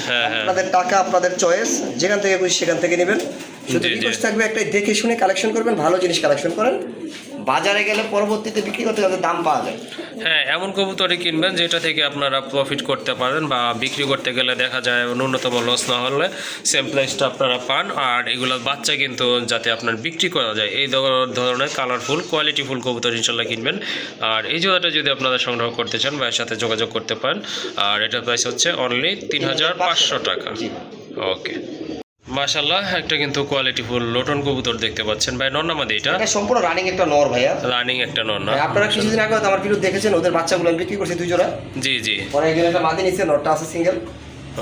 Speaker 1: হ্যাঁ হ্যাঁ।
Speaker 2: আপনাদের টাকা আপনাদের চয়েস যেখান থেকে খুশি সেখান থেকে নেবেন। শুধু। রিকোয়েস্ট থাকবে একটা দেখে শুনে কালেকশন করবেন ভালো জিনিস কালেকশন করেন। বাজারে গেলে পরবর্তীতে বিক্রি করতে যাতে দাম পাওয়া যায়।
Speaker 1: হ্যাঁ এমন কবুতরই কিনবেন যেটা থেকে আপনারা প্রফিট করতে পারেন বা বিক্রি করতে গেলে দেখা যায় ন্যূনতম লস না হলে সেম প্রাইসটা আপনারা পান। আর এগুলো বাচ্চা কিন্তু যাতে আপনার বিক্রি করা যায় এই ধর- ধরনের কালারফুল কোয়ালিটিফুল কবুতর ইনশাল্লাহ কিনবেন। আর এই জোড়াটা যদি আপনারা সংগ্রহ করতে চান বা এর সাথে যোগাযোগ করতে পারেন। আর এটার প্রাইস হচ্ছে অনলি তিন হাজার পাঁচশো টাকা। ওকে মাশাল্লাহ একটা কিন্তু কোয়ালিটি ফুল লোটন কবুতর দেখতে পাচ্ছেন। ভাই নর এটা?
Speaker 2: এটা সম্পূর্ণ রানিং একটা নর ভাইয়া।
Speaker 1: রানিং একটা নর না?
Speaker 2: আপনারা কিছুদিন আগে আমার ভিডিও দেখেছেন ওদের বাচ্চাগুলো বিক্রি করছে দুই জোড়া।
Speaker 1: জি জি।
Speaker 2: পরে একজন একটা মাদি নিছে নরটা আছে সিঙ্গেল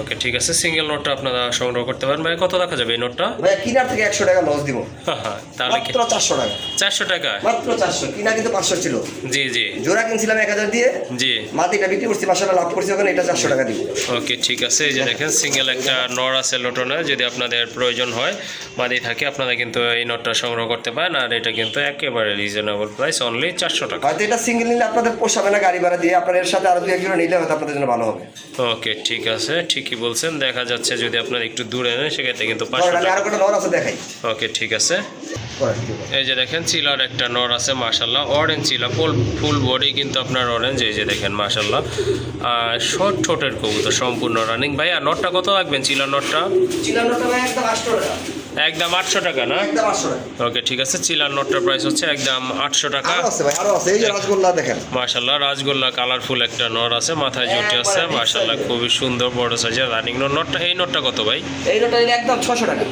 Speaker 1: ওকে ঠিক আছে। সিঙ্গেল নোটটা আপনারা সংগ্রহ করতে পারেন। ভাই কত রাখা যাবে এই নোটটা
Speaker 2: ভাইয়া কিনার থেকে একশো টাকা লস দিব।
Speaker 1: হ্যাঁ তাহলে
Speaker 2: মাত্র চারশো টাকা।
Speaker 1: চারশো টাকা?
Speaker 2: মাত্র চারশো কিনা কিন্তু পাঁচশো ছিল।
Speaker 1: জি জি।
Speaker 2: জোড়া কিনছিলাম এক হাজার দিয়ে।
Speaker 1: জি।
Speaker 2: মাটিটা বিক্রি করছি মাসাটা লাভ করছি ওখানে এটা চারশো টাকা দিব।
Speaker 1: ওকে ঠিক আছে। এই যে দেখেন সিঙ্গেল একটা নর আছে লোটনে যদি আপনাদের প্রয়োজন হয় মাদি থাকে আপনারা কিন্তু এই নোটটা সংগ্রহ করতে পারেন আর এটা কিন্তু একেবারে রিজনেবল প্রাইস অনলি চারশো টাকা।
Speaker 2: হয়তো এটা সিঙ্গেল নিলে আপনাদের পোষাবে না গাড়ি ভাড়া দিয়ে আপনার এর সাথে আরও দু একজন নিলে হয়তো আপনাদের জন্য ভালো হবে।
Speaker 1: ওকে ঠিক আছে ঠিকই বলছেন দেখা যাচ্ছে যদি আপনার একটু দূরে নেন সেক্ষেত্রে কিন্তু পাঁচশো
Speaker 2: দেখাই।
Speaker 1: ওকে ঠিক আছে। এই যে দেখেন চিলার একটা নর আছে মাসাল্লাহ অরেঞ্জ চিলা ফুল ফুল বডি কিন্তু আপনার অরেঞ্জ এই যে দেখেন মাশাল্লাহ শর্ট ঠোঁটের কবুতর সম্পূর্ণ রানিং ভাই আর নটটা কত রাখবেন চিলার নটটা?
Speaker 2: চিলার নটটা ভাই একদম আটশো টাকা।
Speaker 1: একদম আটশো টাকা না?
Speaker 2: একদম আটশো টাকা।
Speaker 1: ওকে ঠিক আছে চিলার নোটটার প্রাইস হচ্ছে একদম আটশো টাকা।
Speaker 2: আছে ভাই আরও আছে। এই যে রাসগোল্লা দেখেন।
Speaker 1: মাশাল্লাহ রাজগোল্লা কালারফুল একটা নট আছে মাথায় জুটি আছে
Speaker 2: একবারে
Speaker 1: মাশাল্লাহ খুবই সুন্দর বড় সাইজের রানিং নোট নটটা এই নোটটা কত ভাই?
Speaker 2: এই নোটটা একদম ছশো টাকা।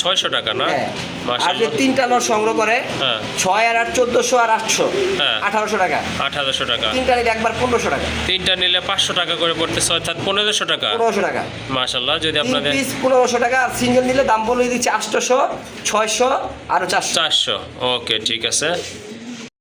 Speaker 1: ছয়শো টাকা না?
Speaker 2: হ্যাঁ। আর যে তিনটা নোট সংগ্রহ করে
Speaker 1: হ্যাঁ।
Speaker 2: ছয় আর আট চোদ্দশো আর আটশো।
Speaker 1: হ্যাঁ।
Speaker 2: আঠারোশো টাকা।
Speaker 1: আঠারোশো টাকা।
Speaker 2: তিনটা নিলে একবার পনেরোশো টাকা।
Speaker 1: তিনটা নিলে পাঁচশো টাকা করে পড়তেছে অর্থাৎ পনেরোশো টাকা।
Speaker 2: পনেরোশো টাকা।
Speaker 1: মাশাল্লাহ যদি আপনাদের
Speaker 2: পনেরোশো টাকা আর সিঙ্গেল নিলে দাম বলে দিচ্ছে আটশোশো ছয়শো আর চারশো।
Speaker 1: চারশো। ওকে ঠিক আছে।